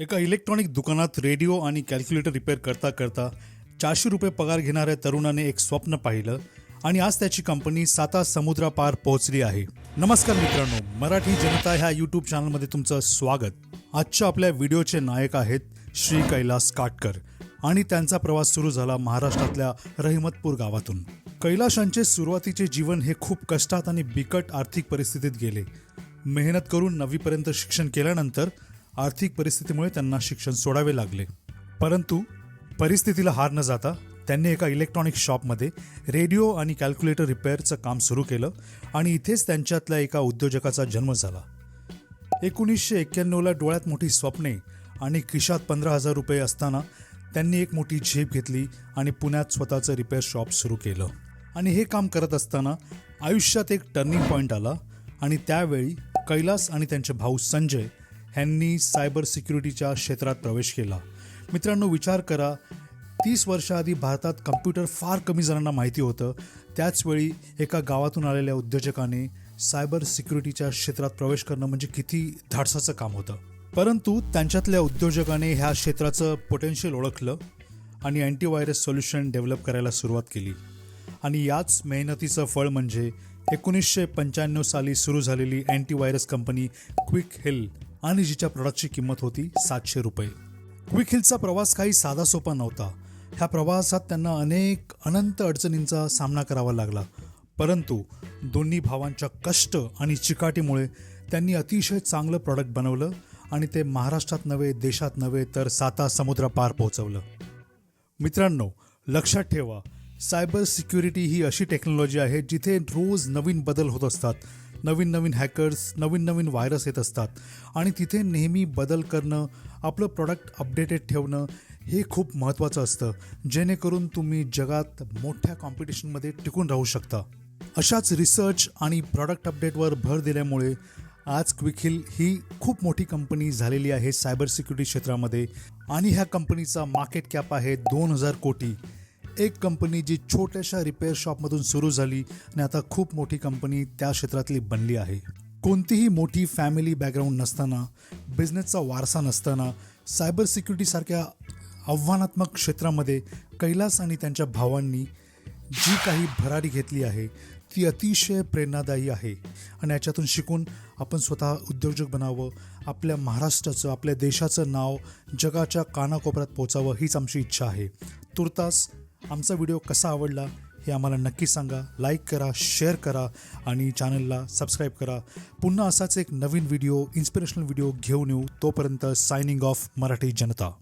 एका इलेक्ट्रॉनिक दुकानात रेडिओ आणि कॅल्क्युलेटर रिपेअर करता करता चारशे रुपये पगार घेणाऱ्या तरुणाने एक स्वप्न पाहिलं आणि आज त्याची कंपनी साता समुद्रापार पोहोचली आहे. नमस्कार मित्रांनो मराठी जनता ह्या यूट्यूब चॅनलमध्ये तुमचं स्वागत. आजच्या आपल्या व्हिडिओचे नायक आहेत श्री कैलास काटकर आणि त्यांचा प्रवास सुरू झाला महाराष्ट्रातल्या रहिमतपूर गावातून. कैलाशांचे सुरुवातीचे जीवन हे खूप कष्टात आणि बिकट आर्थिक परिस्थितीत गेले. मेहनत करून नववीपर्यंत शिक्षण केल्यानंतर आर्थिक परिस्थितीमुळे त्यांना शिक्षण सोडावे लागले. परंतु परिस्थितीला हार न जाता त्यांनी एका इलेक्ट्रॉनिक शॉपमध्ये रेडिओ आणि कॅल्क्युलेटर रिपेअरचं काम सुरू केलं आणि इथेच त्यांच्यातल्या एका उद्योजकाचा जन्म झाला. एकोणीसशे एक्क्याण्णवला डोळ्यात मोठी स्वप्ने आणि खिशात पंधरा हजार रुपये असताना त्यांनी एक मोठी झेप घेतली आणि पुण्यात स्वतःचं रिपेअर शॉप सुरू केलं. आणि हे काम करत असताना आयुष्यात एक टर्निंग पॉईंट आला आणि त्यावेळी कैलास आणि त्यांचे भाऊ संजय ह्यांनी सायबर सिक्युरिटीच्या क्षेत्रात प्रवेश केला. मित्रांनो विचार करा. तीस वर्षाआधी भारतात कम्प्युटर फार कमी जणांना माहिती होतं. त्याचवेळी एका गावातून आलेल्या उद्योजकाने सायबर सिक्युरिटीच्या क्षेत्रात प्रवेश करणं म्हणजे किती धाडसाचं काम होतं. परंतु त्यांच्यातल्या उद्योजकाने ह्या क्षेत्राचं पोटेन्शियल ओळखलं आणि अँटीव्हायरस सोल्युशन डेव्हलप करायला सुरुवात केली. आणि याच मेहनतीचं फळ म्हणजे एकोणीसशे पंच्याण्णव साली सुरू झालेली अँटीव्हायरस कंपनी क्विक हिल आणि जिच्या प्रॉडक्टची किंमत होती सातशे रुपये. क्विक हिलचा प्रवास काही साधा सोपा नव्हता. ह्या प्रवासात त्यांना अनेक अनंत अडचणींचा सामना करावा लागला. परंतु दोन्ही भावांच्या कष्ट आणि चिकाटीमुळे त्यांनी अतिशय चांगलं प्रॉडक्ट बनवलं आणि ते महाराष्ट्रात नव्हे देशात नव्हे तर साता समुद्रापार पोहोचवलं. मित्रांनो लक्षात ठेवा सायबर सिक्युरिटी ही अशी टेक्नॉलॉजी आहे जिथे रोज नवीन बदल होत असतात. नवीन नवीन हॅकर्स नवीन नवीन व्हायरस येत असतात. आणि तिथे नेहमी बदल करणं आपलं प्रॉडक्ट अपडेटेड ठेवणं हे खूप महत्त्वाचं असतं. जेणेकरून तुम्ही जगात मोठ्या कॉम्पिटिशनमध्ये टिकून राहू शकता. अशाच रिसर्च आणि प्रॉडक्ट अपडेटवर भर दिल्यामुळे आज क्विकहिल ही खूप मोठी कंपनी झालेली आहे सायबर सिक्युरिटी क्षेत्रामध्ये. आणि ह्या कंपनीचा मार्केट कॅप आहे दोन हजार कोटी. एक कंपनी जी छोट्याशा रिपेअर शॉपमधून सुरू झाली आणि आता खूप मोठी कंपनी त्या क्षेत्रातली बनली आहे. कोणतीही मोठी फॅमिली बॅकग्राऊंड नसताना बिझनेसचा वारसा नसताना सायबर सिक्युरिटीसारख्या आव्हानात्मक क्षेत्रामध्ये कैलास आणि त्यांच्या भावांनी जी काही भरारी घेतली आहे ती अतिशय प्रेरणादायी आहे. आणि याच्यातून शिकून आपण स्वतः उद्योजक बनावं आपल्या महाराष्ट्राचं आपल्या देशाचं नाव जगाच्या कानाकोपऱ्यात पोचावं हीच आमची इच्छा आहे. तुर्तास आमचा व्हिडिओ कसा आवडला हे आम्हाला नक्की सांगा. लाईक करा शेअर करा आणि चॅनलला सबस्क्राईब करा. पुन्हा असाच एक नवीन व्हिडिओ इन्स्पिरेशनल व्हिडिओ घेऊन येऊ. तोपर्यंत सायनिंग ऑफ मराठी जनता.